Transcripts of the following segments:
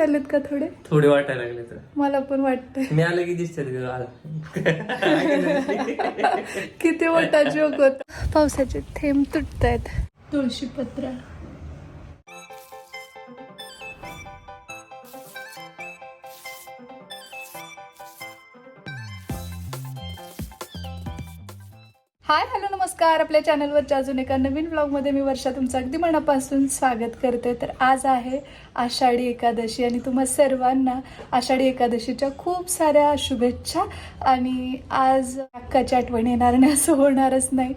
दिसायलेत का थोडे? थोडे वाटायला लागले तर. मला पण वाटतंय. मी आलं की दिसतात किती मोठा जोक होता. पावसाचे थेंब तुटतायत. तुळशी हाय हॅलो नमस्कार. आपल्या चॅनलवरच्या अजून एका नवीन ब्लॉगमध्ये मी वर्षा तुमचं अगदी मनापासून स्वागत करते. तर आज आहे आषाढी एकादशी आणि तुम्हा सर्वांना आषाढी एकादशीच्या खूप साऱ्या शुभेच्छा आणि आज अक्काची आठवण येणार नाही असं होणारच नाही.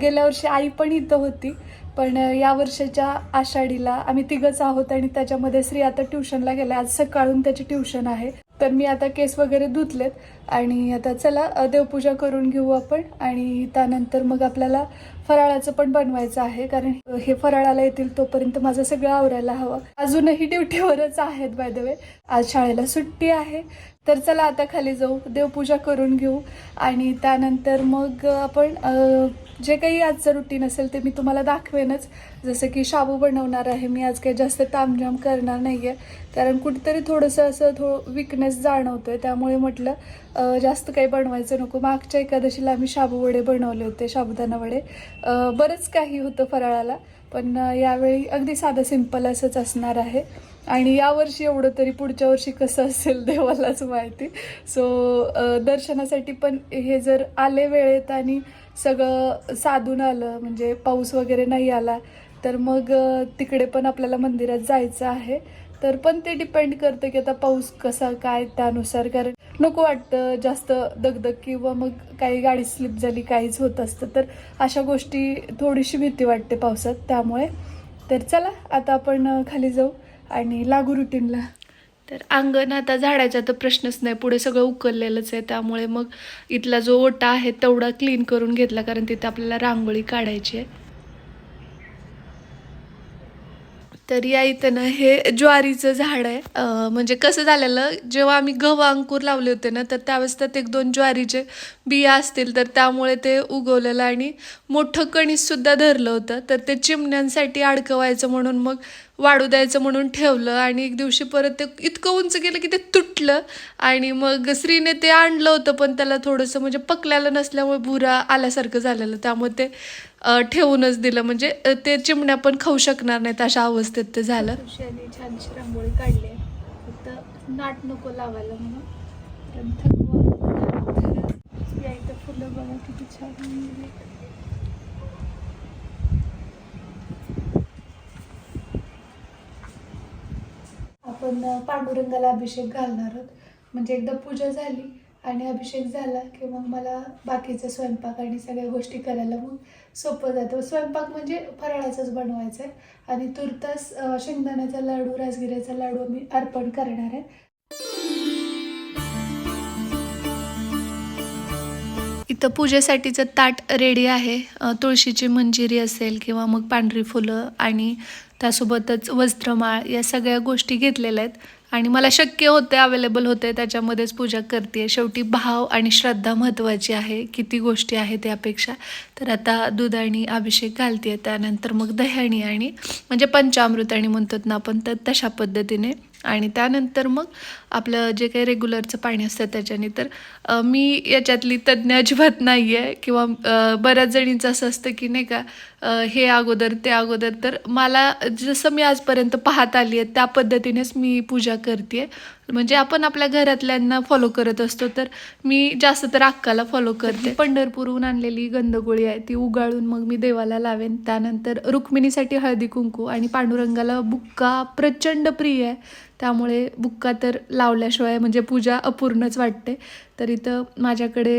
गेल्या वर्षी आई पण इथं होती पण या वर्षाच्या आषाढीला आम्ही तिघंच आहोत आणि त्याच्यामध्ये श्री आता ट्युशनला गेला आज सकाळून त्याची ट्युशन आहे. तर मी आता केस वगैरे धुतलेत आणि आता चला देवपूजा करून घेऊ आपण आणि त्यानंतर मग आपल्याला फराळाचं पण बनवायचं आहे कारण हे फराळाला येतील तोपर्यंत माझं सगळं आवरायला हवं. अजूनही ड्युटीवरच आहेत बाय द वे आज शाळेला सुट्टी आहे. तर चला आता खाली जाऊ देवपूजा करून घेऊ आणि त्यानंतर मग आपण जे काही आजचं रुटीन असेल ते मी तुम्हाला दाखवेनच. जसं की शाबू बनवणार आहे मी आज काही जास्त तामझाम करणार नाही आहे कारण कुठेतरी थोडंसं असं थो विकनेस आहे त्यामुळे म्हटलं जास्त काही बनवायचं नको. मागच्या एकादशीला आम्ही शाबू वडे बनवले होते शाबुदाना वडे. बरंच काही होतं फराळाला पण यावेळी अगदी साधं सिंपल असंच असणार आहे. आणि यावर्षी एवढं तरी पुढच्या वर्षी कसं असेल देवालाच माहिती. सो दर्शनासाठी पण हे जर आले वेळेत आणि सगळं साधून आलं म्हणजे पाऊस वगैरे नाही आला तर मग तिकडे पण आपल्याला मंदिरात जायचं आहे. तर पण ते डिपेंड करतं की आता पाऊस कसा काय त्यानुसार. कारण नको वाटतं जास्त दगदग किंवा मग काही गाडी स्लिप झाली काहीच होत असतं. तर अशा गोष्टी थोडीशी भीती वाटते पावसात. त्यामुळे तर चला आता आपण खाली जाऊ आणि लागू रुटीनला तर अंगण आता झाडाचा तर प्रश्नच नाही. पुढे सगळं उकललेलंच आहे. त्यामुळे मग इथला जो ओटा आहे तेवढा क्लीन करून घेतला. कारण तिथे आपल्याला रांगोळी काढायची आहे. तर या इथं ना हे ज्वारीचं झाड आहे. म्हणजे कसं झालेलं जेव्हा आम्ही गहू अंकुर लावले होते ना तर त्यावेळेस त्यात एक दोन ज्वारीचे बिया असतील तर त्यामुळे ते उगवलेलं आणि मोठं कणीससुद्धा धरलं होतं. तर ते चिमण्यांसाठी अडकवायचं म्हणून मग वाढू द्यायचं म्हणून ठेवलं आणि एक दिवशी परत ते इतकं उंच गेलं की ते तुटलं. आणि मग श्रीने ते आणलं होतं पण त्याला थोडंसं म्हणजे पकल्यालं नसल्यामुळे भुरा आल्यासारखं झालेलं. त्यामुळे ते ठेवूनच दिलं. म्हणजे ते चिमण्या पण खाऊ शकणार नाहीत अशा अवस्थेत ते झालं. छानशी रांगोळी काढली. फक्त नाट नको लावायला म्हणून. फुलं बघा किती छान आपण पांडुरंगाला अभिषेक घालणार आहोत. म्हणजे एकदा पूजा झाली आणि अभिषेक झाला की मग मला बाकीचा स्वयंपाक आणि सगळ्या गोष्टी करायला मग सोपं जातं. स्वयंपाक म्हणजे फराळाचाच बनवायचा आहे आणि तुर्तास शेंगदाण्याचा लाडू राजगिऱ्याचा लाडू मी अर्पण करणार आहे. इथं पूजेसाठीचं ताट रेडी आहे. तुळशीची मंजिरी असेल किंवा मग पांढरी फुलं आणि त्यासोबतच वस्त्रमाळ या सगळ्या गोष्टी घेतलेल्या आहेत. आणि मला शक्य होते अवेलेबल होते त्याच्यामध्येच पूजा करते शेवटी भाव आणि श्रद्धा महत्त्वाची आहे. किती गोष्टी आहेत यापेक्षा. तर आता दूध आणि अभिषेक घालते त्यानंतर मग दह्याणी आणि म्हणजे पंचामृत आणि म्हणतात ना आपण तर तशा पद्धतीने. आणि त्यानंतर मग आपलं जे काही रेग्युलरचं पाणी असतं त्याच्याने. तर मी याच्यातली तज्ज्ञ अजिबात नाही आहे किंवा बऱ्याच जणींचं असं असतं की नाही का हे अगोदर ते अगोदर. तर मला जसं मी आजपर्यंत पाहत आली आहे त्या पद्धतीनेच मी पूजा करते म्हणजे आपण आपल्या घरातल्यांना फॉलो करत असतो तर मी जास्त तर अक्काला फॉलो करते. पंढरपूरहून आणलेली गंधगोळी आहे ती उगाळून मग मी देवाला लावेन. त्यानंतर रुक्मिणीसाठी हळदी कुंकू आणि पांडुरंगाला बुक्का प्रचंड प्रिय आहे. त्यामुळे बुक्का तर लावल्याशिवाय म्हणजे पूजा अपूर्णच वाटते. तर इथं माझ्याकडे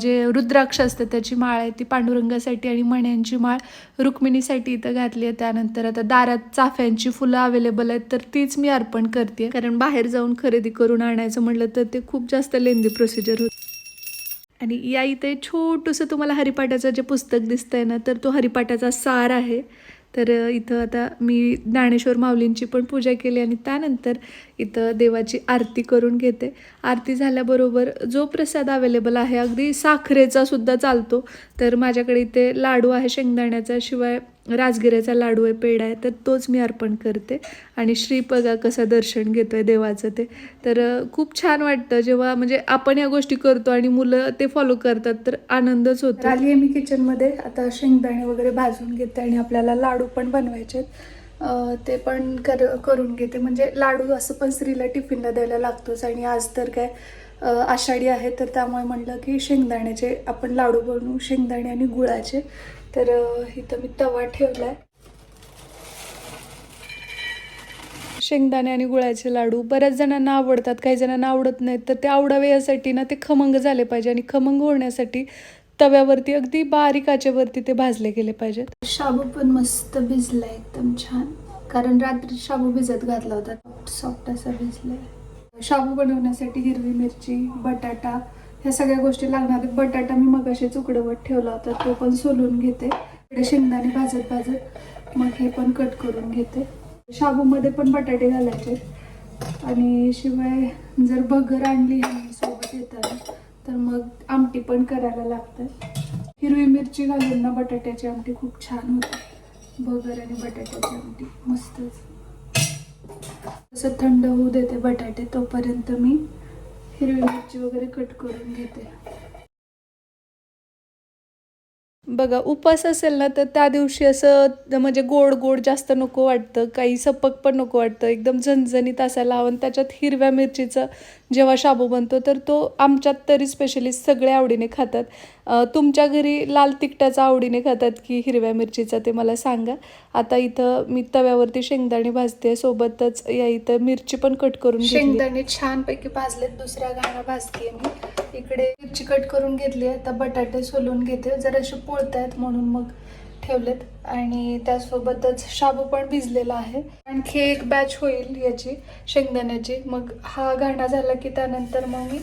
जे रुद्राक्ष असतं त्याची माळ आहे ती पांडुरंगासाठी आणि मण्यांची माळ रुक्मिणीसाठी इथं घातली आहे. त्यानंतर आता दारात चाफ्यांची फुलं अवेलेबल आहेत तर तीच मी अर्पण करते. कारण बाहेर जाऊन खरेदी करून आणायचं म्हटलं तर ते खूप जास्त लेंदी प्रोसिजर होतं. आणि या इथे छोटंसं तुम्हाला हरिपाठाचं जे पुस्तक दिसतंय ना तर तो हरिपाठाचा सार आहे. तर इथं आता मी ज्ञानेश्वर माऊलींची पण पूजा केली आणि त्यानंतर इथं देवाची आरती करून घेते. आरती झाल्याबरोबर जो प्रसाद अवेलेबल आहे अगदी साखरेचा सुद्धा चालतो. तर माझ्याकडे इथे लाडू आहे शेंगदाण्याचा शिवाय राजगिऱ्याचा लाडू आहे पेढा आहे तर तोच मी अर्पण करते. आणि श्री बघा कसं दर्शन आहे देवाचं ते. तर खूप छान वाटतं जेव्हा म्हणजे आपण या गोष्टी करतो आणि मुलं ते फॉलो करतात तर आनंदच होतो. आली आहे मी किचनमध्ये आता शेंगदाणे वगैरे भाजून घेते आणि आपल्याला लाडू पण बनवायचे ते पण कर करून घेते. म्हणजे लाडू असं पण स्त्रीला टिफिनला द्यायला लागतोच. आणि आज तर काय आषाढी आहे तर त्यामुळे म्हटलं की शेंगदाण्याचे आपण लाडू बनवू शेंगदाणे आणि गुळाचे. तर इथं मी तवा ठेवला आहे शेंगदाणे आणि गुळाचे लाडू बऱ्याच जणांना आवडतात काही जणांना आवडत नाहीत. तर ते आवडावे यासाठी ना ते खमंग झाले पाहिजे आणि खमंग होण्यासाठी तव्यावरती अगदी बारीक आचेवरती ते भाजले गेले पाहिजेत. शाबू पण मस्त भिजला एकदम छान. कारण रात्री शाबू भिजत घातला होता. सॉफ्ट असा भिजलाय. शाबू बनवण्यासाठी हिरवी मिरची बटाटा ह्या सगळ्या गोष्टी लागणार आहेत. बटाटा मी मगाशी उकडवत ठेवला होता तो पण सोलून घेते. इकडे शेंगदाणे भाजत भाजत मग हे पण कट करून घेते. शाबूमध्ये पण बटाटे घालायचे आणि शिवाय जर बगर आणली सोबत येताना तर मग आमटी पण करायला लागतं. हिरवी मिरची घालून ना बटाट्याची आमटी खूप छान होते. बगर आणि बटाट्याची आमटी मस्तच. असं थंड होऊ देते बटाटे तोपर्यंत मी हिरवी मिरची वगैरे कट करून घेते. बघा उपास असेल ना तर त्या दिवशी असं म्हणजे गोड गोड जास्त नको वाटतं. काही सपक पण नको वाटतं. एकदम झणझणीत असायला हवं. आणि त्याच्यात हिरव्या मिरचीचं जेव्हा शाबू बनतो तर तो आमच्यात तरी स्पेशली सगळे आवडीने खातात. तुमच्या घरी लाल तिखटाचा आवडीने खातात की हिरव्या मिरचीचा ते मला सांगा. आता इथं मी तव्यावरती शेंगदाणे भाजते सोबतच या इथं मिरची पण कट करून शेंगदाणे छानपैकी भाजलेत दुसऱ्या गाणं भाजते मी. इकडे चिकट कट करून घेतली आता बटाटे सोलून घेते. जराशी पोळत आहेत म्हणून मग ठेवलेत. आणि त्यासोबतच शाबू पण भिजलेला आहे. आणखी एक बॅच होईल याची शेंगदाण्याची. मग हा घाणा झाला की त्यानंतर मग मी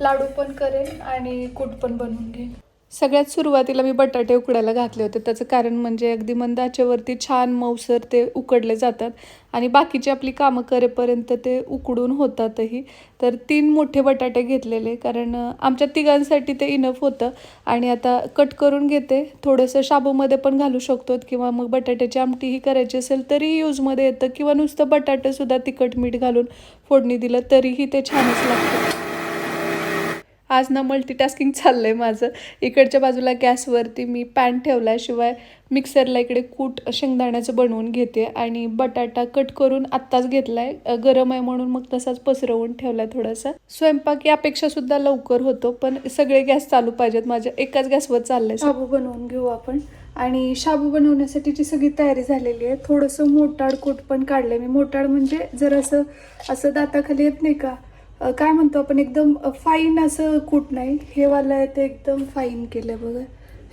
लाडू पण करेन आणि कूट पण बनवून घेईन. सगळ्यात सुरुवातीला मी बटाटे उकडायला घातले होते. त्याचं कारण म्हणजे अगदी मंद आचेवरती छान मऊसर ते उकडले जातात आणि बाकीची आपली कामं करेपर्यंत ते उकडून होतातही. तर तीन मोठे बटाटे घेतलेले कारण आमच्या तिघांसाठी ते इनफ होतं. आणि आता कट करून घेते. थोडंसं शाबूमध्ये पण घालू शकतो किंवा मग बटाट्याची आमटीही करायची असेल तरीही यूजमध्ये येतं. किंवा नुसतं बटाटेसुद्धा तिखट मीठ घालून फोडणी दिलं तरीही ते छानच लागतं. आज ना मल्टीटास्किंग चाललंय माझं. इकडच्या बाजूला गॅसवरती मी पॅन ठेवला शिवाय मिक्सरला इकडे कूट शेंगदाण्याचं बनवून घेते आणि बटाटा कट करून आत्ताच घेतलाय. आहे गरम आहे म्हणून मग तसाच पसरवून ठेवलाय थोडासा. स्वयंपाक यापेक्षा सुद्धा लवकर होतो पण सगळे गॅस चालू पाहिजेत माझ्या एकाच गॅसवर चाललंय शाबू बनवून घेऊ आपण. आणि शाबू बनवण्यासाठीची सगळी तयारी झालेली आहे थोडंसं मोटाड कूट पण काढलंय मी. मोटाड म्हणजे जर असं असं दाताखाली येत नाही का? काय म्हणतो आपण एकदम फाईन असं कूट नाही. हे वालं आहे ते एकदम फाईन केलं बघा.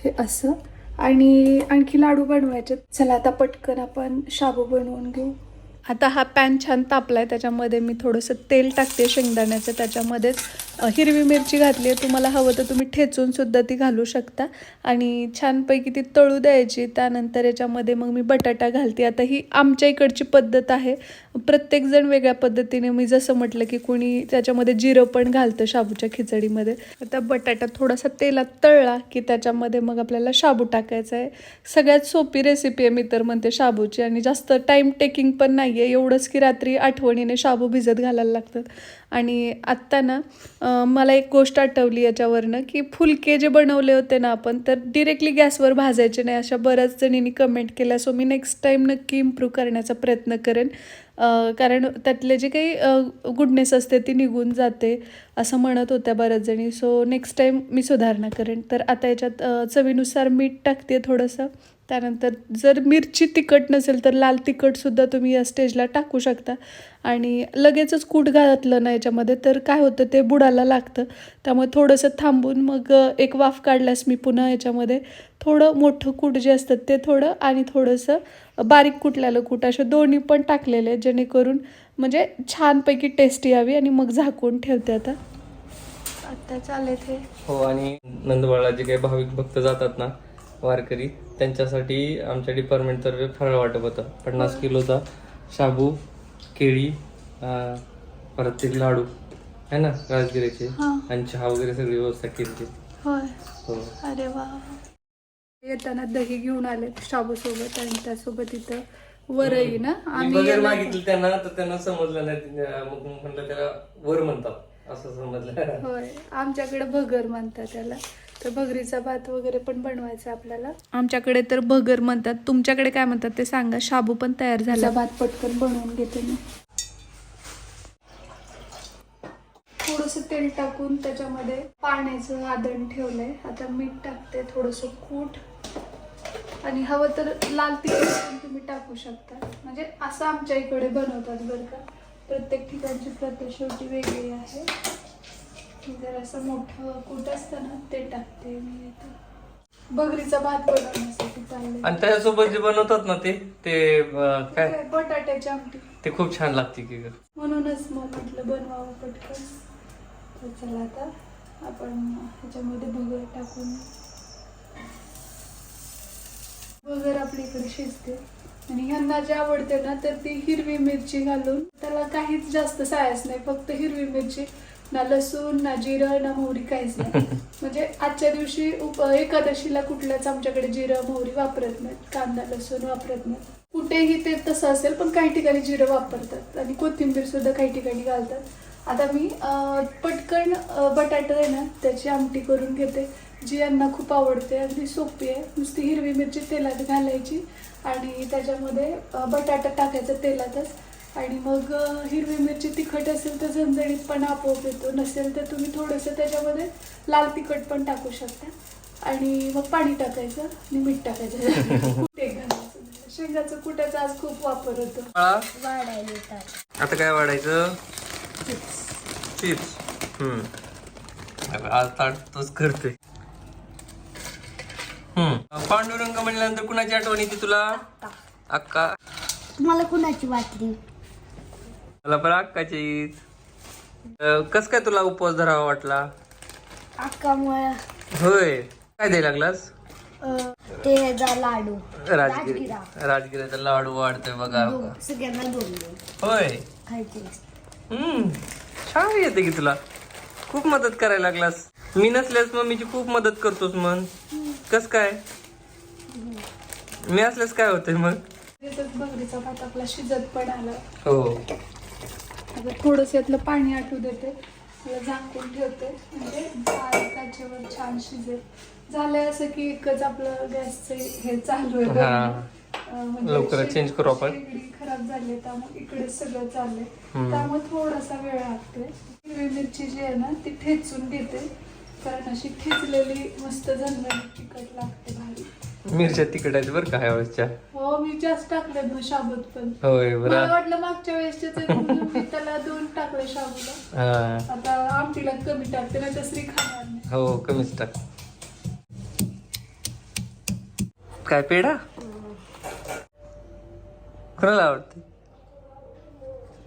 हे असं. आणि आणखी लाडू बनवायचे. चला आता पटकन आपण शाबू बनवून घेऊ. आता हा पॅन छान तापला आहे त्याच्यामध्ये मी थोडंसं तेल टाकते शेंगदाण्याचं त्याच्यामध्येच हिरवी मिरची घातली आहे. तुम्हाला हवं तर तुम्ही ठेचूनसुद्धा ती घालू शकता. आणि छानपैकी ती तळू द्यायची. त्यानंतर याच्यामध्ये मग मी बटाटा घालते. आता ही आमच्या इकडची पद्धत आहे. प्रत्येकजण वेगळ्या पद्धतीने मी जसं म्हटलं की कोणी त्याच्यामध्ये जिरं पण घालतं शाबूच्या खिचडीमध्ये. आता बटाटा थोडासा तेलात तळला की त्याच्यामध्ये मग आपल्याला शाबू टाकायचा आहे. सगळ्यात सोपी रेसिपी आहे मी तर म्हणते शाबूची. आणि जास्त टाईम टेकिंग पण नाही आहे एवढंच की रात्री आठवणीने शाबू भिजत घालायला लागतात आणि आत्ता ना मला एक गोष्ट आठवली याच्यावरनं की फुलके जे बनवले होते ना आपण तर डिरेक्टली गॅसवर भाजायचे नाही. अशा बऱ्याच जणींनी कमेंट केल्या. सो मी नेक्स्ट टाईम नक्की इम्प्रूव्ह करण्याचा प्रयत्न करेन. कारण त्यातले जे काही गुडनेस असते ती निघून जाते असं म्हणत होत्या बऱ्याच जणी. सो नेक्स्ट टाईम मी सुधारणा करेन. तर आता याच्यात चवीनुसार मीठ टाकते थोडंसं. त्यानंतर जर मिरची तिखट नसेल तर लाल तिखटसुद्धा तुम्ही या स्टेजला टाकू शकता. आणि लगेचच कूट घातलं ना याच्यामध्ये तर काय होतं ते बुडाला लागतं. त्यामुळे थोडंसं थांबून मग एक वाफ काढल्यास मी पुन्हा याच्यामध्ये थोडं मोठं कूट जे असतं ते थोडं आणि थोडंसं बारीक कुटलेलं कूट असे दोन्ही पण टाकलेले आहेत जेणेकरून म्हणजे छानपैकी टेस्टी यावी आणि मग झाकून ठेवते आता. आता चालेल हे हो आणि नंदबाळला जे काही भाविक भक्त जातात ना वारकरी त्यांच्यासाठी आमच्या डिपार्टमेंटतर्फे फराळ वाटप होतं. पन्नास किलोचा शाबू केळी परत ते लाडू आहे ना राजगिऱ्याचे हां. आणि चहा वगैरे सगळी व्यवस्था केली होय. हो. अरे वा. येताना दही घेऊन आले शाबू सोबत आणि त्यासोबत इथं वरई ना? आम्ही मागितलं त्यांना तर त्यांना समजलं नाही. मग म्हणलं त्याला वर म्हणतात. असं समजलं. होय. आमच्याकडे भगर म्हणतात त्याला. तर भगरीचा भात वगैरे पण बनवायचा आपल्याला. आमच्याकडे तर भगर म्हणतात. तुमच्याकडे काय म्हणतात ते सांगा. शाबू पण तयार झाला. भात पटकन बनवून घेते मी. थोडस तेल टाकून त्याच्यामध्ये पाण्याचं आदण ठेवलंय. आता मीठ टाकते थोडस कूट. आणि हवं तर लाल तिखट पण तुम्ही टाकू शकता. म्हणजे असं आमच्या इकडे बनवतात बरं का. प्रत्येक ठिकाणची पद्धत शेवटी वेगळी आहे. जर असं मोठं कूट असतं ना ते टाकते मी इथं बगरीचा भात बनवण्यासाठी चाललंय. आणि त्याच्यासोबत जे बनवतात ना ते ते अं, काय? काय बटाट्याची आमटी. ते खूप छान लागते की ग. म्हणूनच मग म्हटलं बनवावं पटकन. तर चला आता आपण ह्याच्यामध्ये भगर टाकून. भगर आपल्या इकडे शिजते. आणि ह्यांना जे आवडते ना तर ती हिरवी मिरची घालून त्याला काहीच जास्त सायस नाही फक्त हिरवी मिरची ना लसूण ना जिरं ना मोहरी काहीच नाही. म्हणजे आजच्या दिवशी उप एकादशीला कुठल्याच आमच्याकडे जिरं मोहरी वापरत नाहीत कांदा लसूण वापरत नाहीत. कुठेही ते तसं असेल पण काही ठिकाणी जिरं वापरतात आणि कोथिंबीर सुद्धा काही ठिकाणी घालतात. आता मी पटकन बटाटा आहे ना त्याची आमटी करून घेते. जी यांना खूप आवडते अगदी सोपी आहे. नुसती हिरवी मिरची तेलात घालायची आणि त्याच्यामध्ये बटाटा टाकायचा तेलातच. आणि मग हिरवी मिरची तिखट असेल तर झणझणीत पण आपोआप येतो. नसेल तर तुम्ही थोडंसं त्याच्यामध्ये लाल तिखट पण टाकू शकता. आणि मग पाणी टाकायचं आणि मीठ टाकायचं. कुठे घालायचं. शेंगाचं कुट्याचा आज खूप वापर होतो. वाढायला आता काय वाढायचं? चिप्स. हम्म. आज ताट तोच करतोय. हम्म. पांडुरंग म्हणल्यानंतर कुणाची आठवण येते तुला? अक्का. तुम्हाला कुणाची वाटली? मला पण अक्काची कस काय तुला उपवास धरावा वाटला? अक्कामुळे. होय. काय द्यायला लागलास? ते जा लाडू. राजगिरी. राजगिरा. राजगिरीचा लाडू वाढतोय बघा दोन सगळ्यांना दोन दोन होय. खायचे. हम्म छान येते की तुला. खूप मदत करायला लागलास. मी नसल्यास मम्मीची खूप मदत करतोस मग कस काय? मी असल्यास काय होतंय मग? बकरीचा भात आपला शिजत पण आला हो. आता थोडस यातलं पाणी आटू देते. त्याला झाकून ठेवते. म्हणजे त्याच्यावर छान शिजेल. झालंय असं की एकच आपलं गॅसचं हे चालू आहे म्हणजे लवकरच change करू आपण. खराब झाली त्यामुळे इकडे सगळं चाललंय. त्यामुळे थोडासा वेळ लागतोय. हिरवी मिरची जी आहे ना ती ठेचून घेते. कारण अशी ठेचलेली मस्त झणझणीत तिखट लागते भारी. मिरच्या तिखट आहेत बरं का ह्या वेळेसच्या? हो मी जास्त टाकले ना शाबूत पण. होय मला बरं वाटलं मागच्या वेळेसचे ते मी त्याला दोन टाकले शाबूला हा. आता आमटीला कमी टाकते नाही तर श्री खाणार नाही. हो कमीच टाक. काय पेढा? कोणाला आवडते?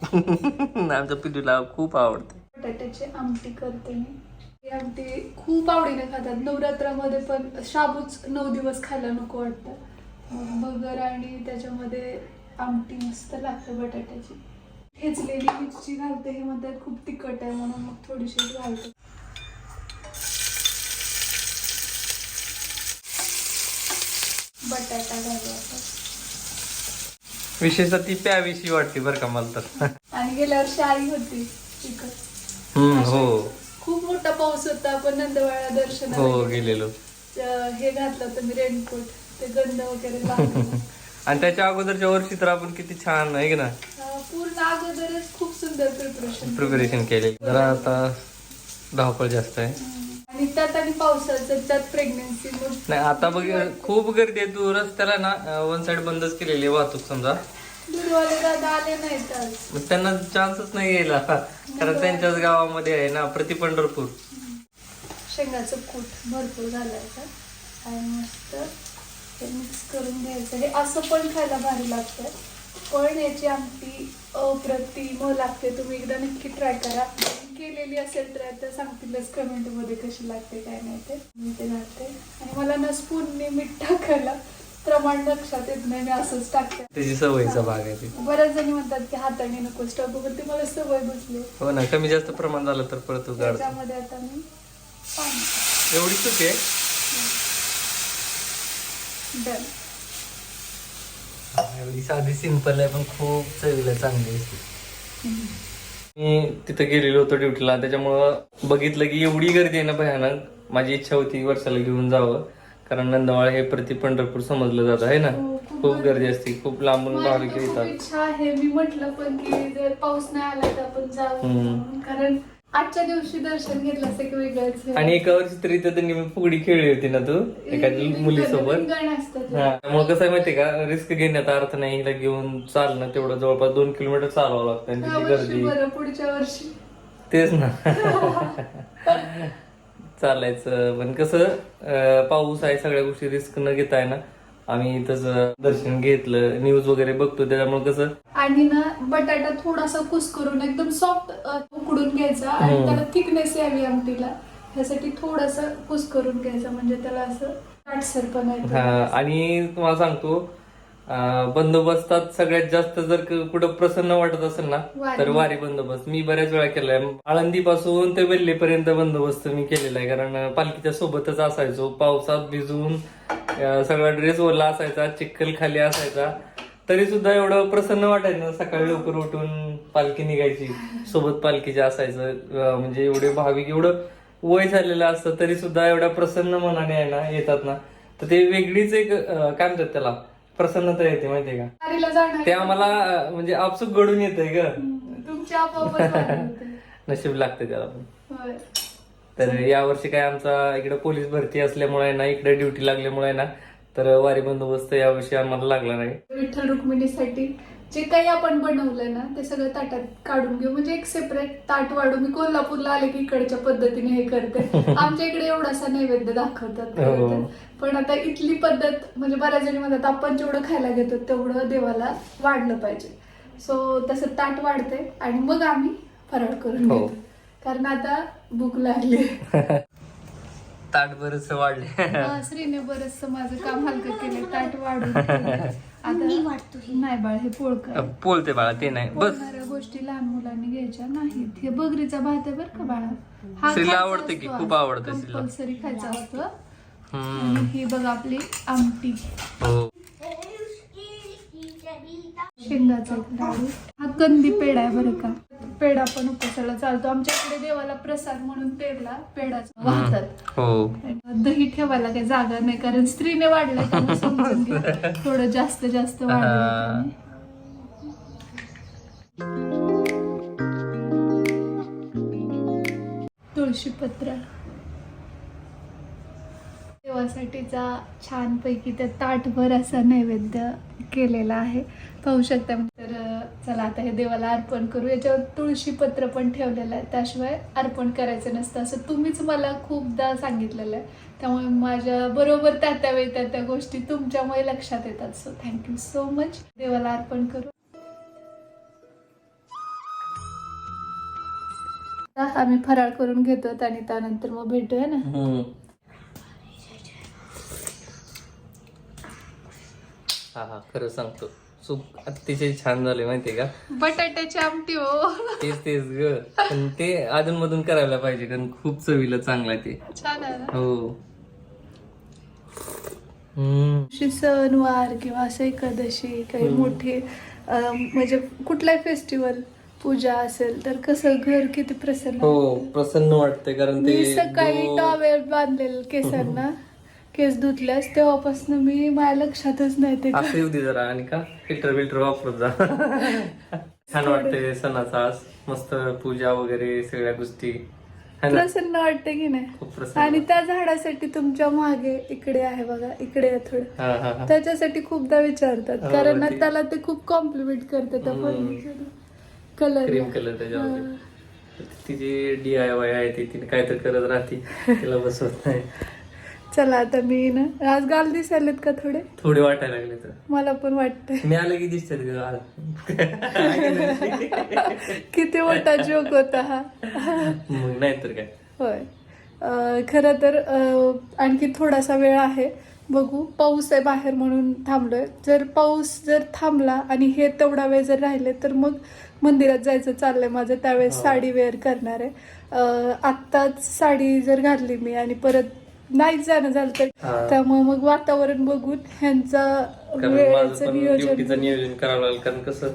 आमच्या पिढीला खूप आवडते. बटाट्याची आमटी करते मी. आमटी खूप आवडीने खातात. नवरात्रामध्ये पण शाबूच नऊ दिवस खायला नको वाटतं. मग बगर आणि त्याच्यामध्ये आमटी मस्त लागते बटाट्याची. ठेचलेली मिरची घालते हे म्हणतात खूप तिखट आहे म्हणून मग थोडीशी घालते. बटाटा घालू विशेषतः ती प्याविषयी वाटते बरं का मला तर. आणि गेल्या वर्षी आई होती हम्म, हो. मोठा पाऊस होता आपण नंदवाळा दर्शनाला हो गेलो. गेलेलो हे घातलं होतं मी रेनकोट ते गंध वगैरे लागलं. आणि त्याच्या अगोदरच्या वर्षी तर आपण किती छान आहे की ना? अं, पूर्ण अगोदरच खूप सुंदर प्रिपरेशन प्रिपरेशन केले. जरा आता धावपळ जास्त आहे. आणि त्यात आणि पावसाचं त्यात प्रेग्नेन्सी नाही आता बघ खूप गर्दी आहे तू रस्त्याला ना वन साइड बंदच केलेली आहे वाहतूक समजा. आले आज. मग त्यांना चान्सच नाही यायला. कारण त्यांच्याच गावामध्ये आहे ना प्रति पंढरपूर. शेंगाचं कूट भरपूर घालायचं आणि मस्त. हे मिक्स करून घ्यायचं. हे असं पण खायला भारी लागतं. पण याची आमटी अप्रतिम लागते. तुम्ही एकदा नक्की ट्राय करा. केलेली असेल ट्राय तर सांगतीलच कमेंटमध्ये कशी लागते काय नाही ते. मी ते घालते. आणि मला ना स्पूनने मीठ टाकायला प्रमाण लक्षात येत नाही मी असंच टाकते. त्याची सवयीचा भाग आहे ते. बऱ्याच जणी म्हणतात की हाताने नकोच टाकू पण ते मला सवय बसली. हो ना कमी जास्त प्रमाण झालं तर परत तू त्याच्यामध्ये आता मी पाणी एवढी चूक आहे? डन. एवढी साधी सिंपल आहे पण खूप चवीला चांगली असते. मी तिथं गेलेलो होतो ड्युटीला त्याच्यामुळं बघितलं की एवढी गर्दी आहे ना भयानक. माझी इच्छा होती वर्षाला घेऊन जावं. कारण नंदवाळ हे प्रति पंढरपूर समजलं जात आहे ना? हो, खूप खूप गर्दी असते खूप लांबून माझी भाविक खूप येतात. इच्छा आहे मी म्हटलं पण की जर पाऊस नाही आला तर आपण जाऊ. हम्म. कारण आजच्या दिवशी दर्शन घेतलं असं की वेगळंच आहे. आणि एका वर्षी तरी इथं त्यांनी फुगडी खेळली होती ना तू? एका रिंगण- मुलीसोबत? रिंगण. हा मग कसं आहे माहितीये का? रिस्क घेण्याचा अर्थ नाही हिला घेऊन चालणं तेवढं जवळपास दोन किलोमीटर चालवावं लागतं आणि या तिची वर्षी गर्दी. बरं पुढच्या वर्षी. तेच ना. चालायचं. पण कसं पाऊस आहे सगळ्या गोष्टी रिस्क न घेता आहे ना आम्ही तसं दर्शन घेतलं न्यूज वगैरे बघतो त्याच्यामुळे कसं आणि ना बटाटा थोडासा कुस करून एकदम सॉफ्ट उकडून घ्यायचा आणि. त्याला थिकनेस यावी आमटीला. ह्यासाठी थोडासा कुस करून घ्यायचा म्हणजे त्याला असं काटसरपणा आणि तुम्हाला सांगतो बंदोबस्तात सगळ्यात जास्त जर कुठं प्रसन्न वाटत असेल ना. तर वारी बंदोबस्त. मी बऱ्याच वेळा केलाय. आळंदी पासून ते वेल्लेपर्यंत बंदोबस्त मी केलेला आहे कारण पालखीच्या सोबतच असायचो. पावसात भिजून सगळा ड्रेस ओला असायचा चिखल खाली असायचा. तरी सुद्धा एवढं प्रसन्न वाटायचं सकाळी लवकर उठून पालखी निघायची. सोबत पालखीच्या असायचं म्हणजे एवढे भाविक एवढं वय झालेलं असतं तरी सुद्धा एवढ्या प्रसन्न मनाने आहे ना येतात ना. तर ते वेगळीच एक काय म्हणतात त्याला? प्रसन्नता येते माहितीये का? वारीला जाणार. ते आम्हाला अं, म्हणजे आपसूक घडून येतंय ग. तुमच्या आपोआपच वारी होते. नशीब लागते त्याला पण. होय. तर यावर्षी काय आमचा इकडे पोलीस भरती असल्यामुळे ना इकडे ड्युटी लागल्यामुळे ना तर वारी बंदोबस्त यावर्षी आम्हाला लागला नाही. विठ्ठल रुक्मिणीसाठी जे काही आपण बनवलंय ना ते सगळं ताटात काढून घेऊ. म्हणजे एक सेपरेट ताट वाढू मी कोल्हापूरला आले की इकडच्या पद्धतीने हे करते. आमच्या इकडे एवढासा नैवेद्य दाखवतात. हो. पण आता इथली पद्धत म्हणजे बऱ्याच जणी म्हणतात आपण जेवढं खायला घेतो तेवढं देवाला वाढलं पाहिजे. सो तसं ताट वाढते आणि मग आम्ही फराळ करून हो. घेतो. कारण आता भूक लागली. ताट बरच वाढले श्रीने बरच माझं काम हलकं केलंय ताट वाढून आता वाटतो हे. नाही बाळ हे पोळकर बोलते बाळा ते नाही. बस. गोष्टी लहान मुलांनी घ्यायच्या नाहीत. हे बगरीचा भात आहे बरं का बाळा. श्रीला आवडतं की? खूप आवडतं श्रीला. कंपल्सरी खायचा असतो हम्म. आणि ही बघ आपली आमटी. हो. शेंगाचा एक लाडू. हा कंदी पेढा आहे बरं का. पेढा पण उपसाला चालतो. आमच्या इकडे देवाला प्रसाद म्हणून पेढला पेढाच वाहतात. हो. दही ठेवायला काही जागा नाही कारण स्त्रीने वाढलं समजून थोडं जास्त जास्त वाढलं. तुळशीपत्र. देवासाठीचा छानपैकी त्या ताटभर असा नैवेद्य केलेला आहे. पाहू शकता तर चला आता हे देवाला अर्पण करू. याच्यावर तुळशीपत्र पण ठेवलेलं आहे. त्याशिवाय अर्पण करायचं नसतं. असं तुम्हीच मला खूपदा सांगितलेलं आहे. त्यामुळे माझ्या बरोबर त्या त्यावेळी त्या त्या गोष्टी तुमच्यामुळे लक्षात येतात. सो थँक्यू सो मच देवाला अर्पण करू. आम्ही फराळ करून घेतो आणि त्यानंतर मग भेटूया ना? हो. हा हा खरं सांगतो. सूप अतिशय छान झाले माहितीये का? बटाट्याची आमटी हो. तेच तेच ग. पण ते अधून मधून करायला पाहिजे कारण खूप चवीला चांगला आहे ते. छान आहे ना? हो. हम्म. अशी सणवार किंवा असं एकादशी काही मोठे अं, म्हणजे कुठलाही फेस्टिवल पूजा असेल तर कसं घर किती प्रसन्न हो. प्रसन्न वाटतंय कारण ते सकाळी टॉवेल बांधलेलं केसांना. केस धुतल्यास तेव्हापासून मी माझ्या लक्षातच नाही ते असं येऊ दे जरा आणि का? फिल्टर बिल्टर वापरत जा. छान वाटतंय सणाचा आज. मस्त पूजा वगैरे सगळ्या गोष्टी. है ना? प्रसन्न वाटते की नाही? खूप प्रसन्न आणि त्या झाडासाठी तुमच्या मागे इकडे आहे बघा इकडे आहे थोडं. हा हा हा. त्याच्यासाठी खूपदा विचारतात हो, कारण ते- त्याला ते खूप कॉम्प्लिमेंट करतात. कलर क्रीम कलर त्याच्यावरती. तिची डी आय वाय आहे ती तिने काहीतरी करत राहते. तिला बसवत नाही. चला आता मी ना आज गाल दिसायलेत का थोडे? थोडे वाटायला लागले तर. मला पण वाटतंय. मी आलं की दिसतात आलं. किती मोठा जोक होता हा. मग नाही तर काय. होय. खरं तर आणखी थोडासा वेळ आहे. बघू पाऊस आहे बाहेर म्हणून थांबलोय. जर पाऊस जर थांबला आणि हे तेवढा वेळ जर राहिले तर मग मंदिरात जायचं चाललंय माझं. त्यावेळेस हो. साडी वेअर करणार आहे. आत्ताच साडी जर घातली मी आणि परत नाहीच जाणं झालं तर. हा. त्यामुळे मग वातावरण बघून ह्यांचा कारण माझं वेळेचं पण नियोजन. ड्युटीचं नियोजन करावं लागेल कारण कसं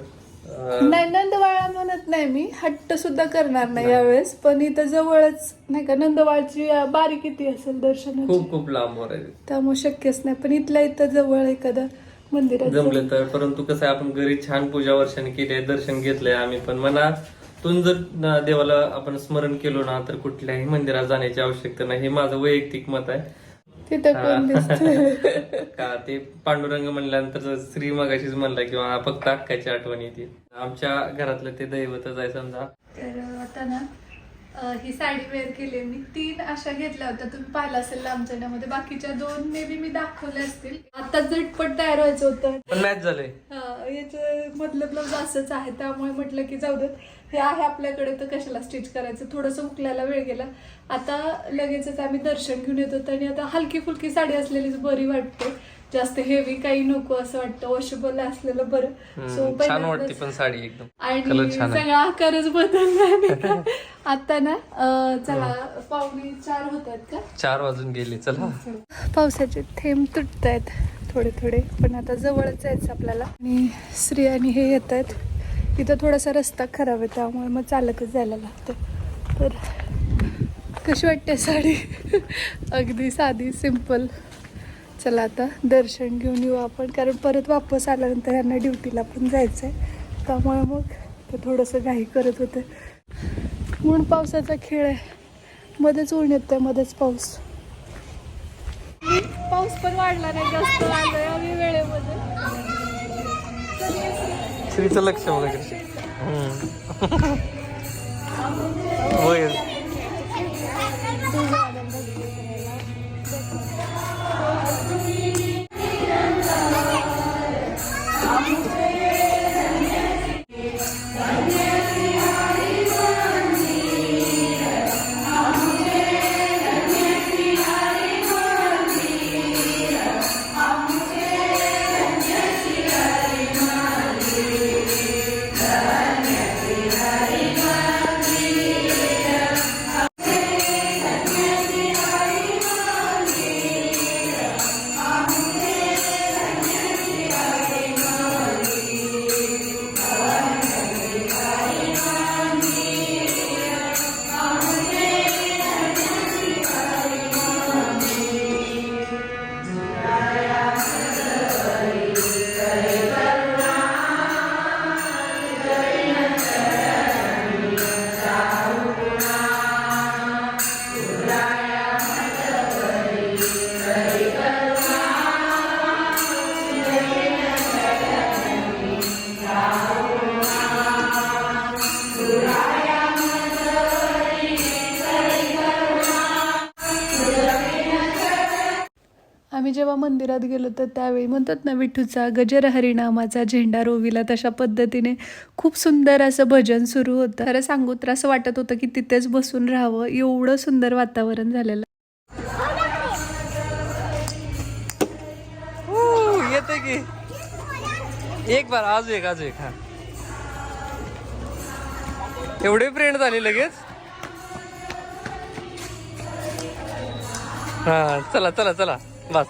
अं, नाही नंदवाळा म्हणत नाही मी. हट्ट सुद्धा करणार नाही यावेळेस. पण इथं जवळच नाही का नंदवाळची बारी किती असेल दर्शनाची. खूप खूप लांब आहे. त्यामुळे शक्यच नाही. पण इथल्या इथं जवळ एखादं मंदिरात जमलं तर. परंतु कसं आहे आपण घरी छान पूजा वर्षाने केली आहे दर्शन घेतलंय आम्ही पण. मनातून जर देवाला आपण स्मरण केलो ना तर कुठल्याही मंदिरात जाण्याची आवश्यकता नाही. हे माझं वैयक्तिक मत आहे. तिथं कोण दिसत का ते पांडुरंग म्हणल्यानंतर श्री मगाशीच म्हणला किंवा फक्त अक्काची आठवण येते. आमच्या घरातलं ते दैवतच आहे समजा. तर आता ना ही साडी वेअर केली मी. तीन अशा घेतल्या होत्या. तुम्ही पाहिलं असेल लांबचण्यामध्ये बाकीच्या दोन मे बी मी दाखवल्या असतील. आता झटपट तयार व्हायचं होतं. पण मॅच झालंय. हा, याचं मधलं ब्लाऊज असंच आहे. त्यामुळे म्हटलं की जाऊ देत हे आहे आपल्याकडे तर कशाला स्टिच करायचं? थोडंसं उकलायला वेळ गेला. आता लगेचच आम्ही दर्शन घेऊन येत आणि आता हलकी फुलकी साडी असलेलीच बरी वाटते. जास्त हेवी काही नको असं वाटतं. वॉशेबल असलेलं बरं. So, छान वाटते पण साडी एकदम. आणि सगळा आकारच बदलला? आता ना चला पावणे चार होत आहेत का? चार वाजून गेले चला. पावसाचे थेंब तुटत आहेत थोडे थोडे पण आता जवळच यायचं आपल्याला. आणि श्री आणि हे येत आहेत तिथं थोडासा रस्ता खराब आहे त्यामुळे मग चालतच जायला लागतं तर कशी वाटते साडी? अगदी साधी सिंपल चला आता दर्शन घेऊन येऊ आपण कारण परत वापस आल्यानंतर यांना ड्युटीला पण जायचं आहे त्यामुळे मग ते थोडंसं घाई करत होते. म्हणून पावसाचा खेळ आहे. मध्येच ऊन येतं मध्येच पाऊस. पाऊस पण वाढला नाही जास्त आलं आम्ही वेळेमध्ये. श्रीचं लक्ष वगैरे होय. मंदिरात गेलो तर त्यावेळी म्हणतात ना विठूचा गजर हरिनामाचा झेंडा रोविला तशा पद्धतीने. खूप सुंदर असं भजन सुरू होतं. खरं सांगू तर असं वाटत होतं की तिथेच बसून राहावं. एवढं सुंदर वातावरण झालेलं. हो, येते की. एक बार आज एक आज एक हा. एवढे फ्रेंड झाले लगेच? हा चला चला चला. बस.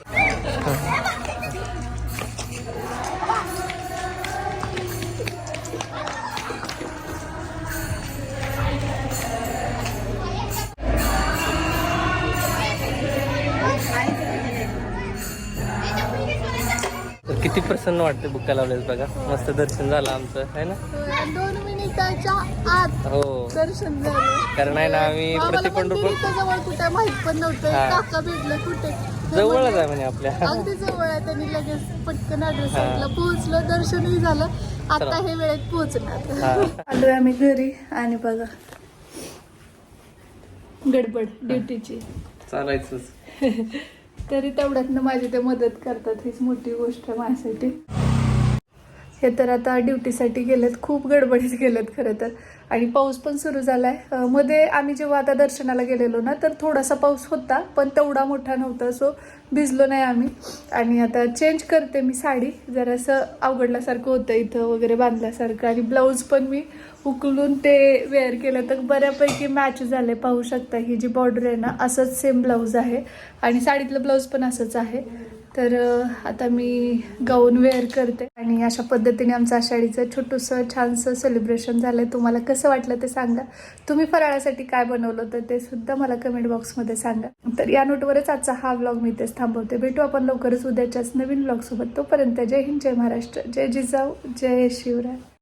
किती प्रसन्न वाटते बुक्का लावलेस बघा. मस्त दर्शन झालं आमचं है ना? दोन मिनिटाच्या आत हो. दर्शन झालं. कारण आहे ना आम्ही प्रति पंढरपूर कुठे माहीत पण नव्हतं. काका भेटले कुठे? जवळच आहे म्हणे आपल्या. अगदी जवळ आहे त्यांनी लगेच पटकन ऍड्रेस पोहोचलो दर्शनही झालं. आता. हे वेळेत पोहोचणार. हा. आलोय आम्ही घरी आणि बघा. गडबड ड्युटीची चालायचंच. तरी तेवढ्यातनं माझी ते मदत करतात हीच मोठी गोष्ट आहे माझ्यासाठी. हे तर आता ड्युटीसाठी गेलेत खूप गडबडीत गेलेत खरं तर. आणि पाऊस पण सुरू झाला आहे मध्ये आम्ही जेव्हा आता दर्शनाला गेलेलो ना तर थोडासा पाऊस होता पण तेवढा मोठा नव्हता सो भिजलो नाही आम्ही. आणि आता चेंज करते मी साडी जरासं अवघडल्यासारखं होतं इथं वगैरे बांधल्यासारखं. आणि ब्लाऊज पण मी उकलून ते वेअर केलं तर बऱ्यापैकी मॅच झाले. पाहू शकता ही जी बॉर्डर आहे ना असंच सेम ब्लाऊज आहे. आणि साडीतलं ब्लाऊज पण असंच आहे. तर आता मी गाऊन वेअर करते आणि अशा पद्धतीने आमचं आषाढीचं छोटंसं छानसं सेलिब्रेशन झालंय. तुम्हाला कसं वाटलं ते सांगा. तुम्ही फराळासाठी काय बनवलं होतं ते सुद्धा मला कमेंट बॉक्समध्ये सांगा. तर या नोटवरच आजचा हा व्लॉग मी इथेच थांबवते. भेटू आपण लवकरच उद्याच्याच नवीन व्लॉगसोबत तोपर्यंत जय हिंद जय महाराष्ट्र जय जिजाऊ जय शिवराय.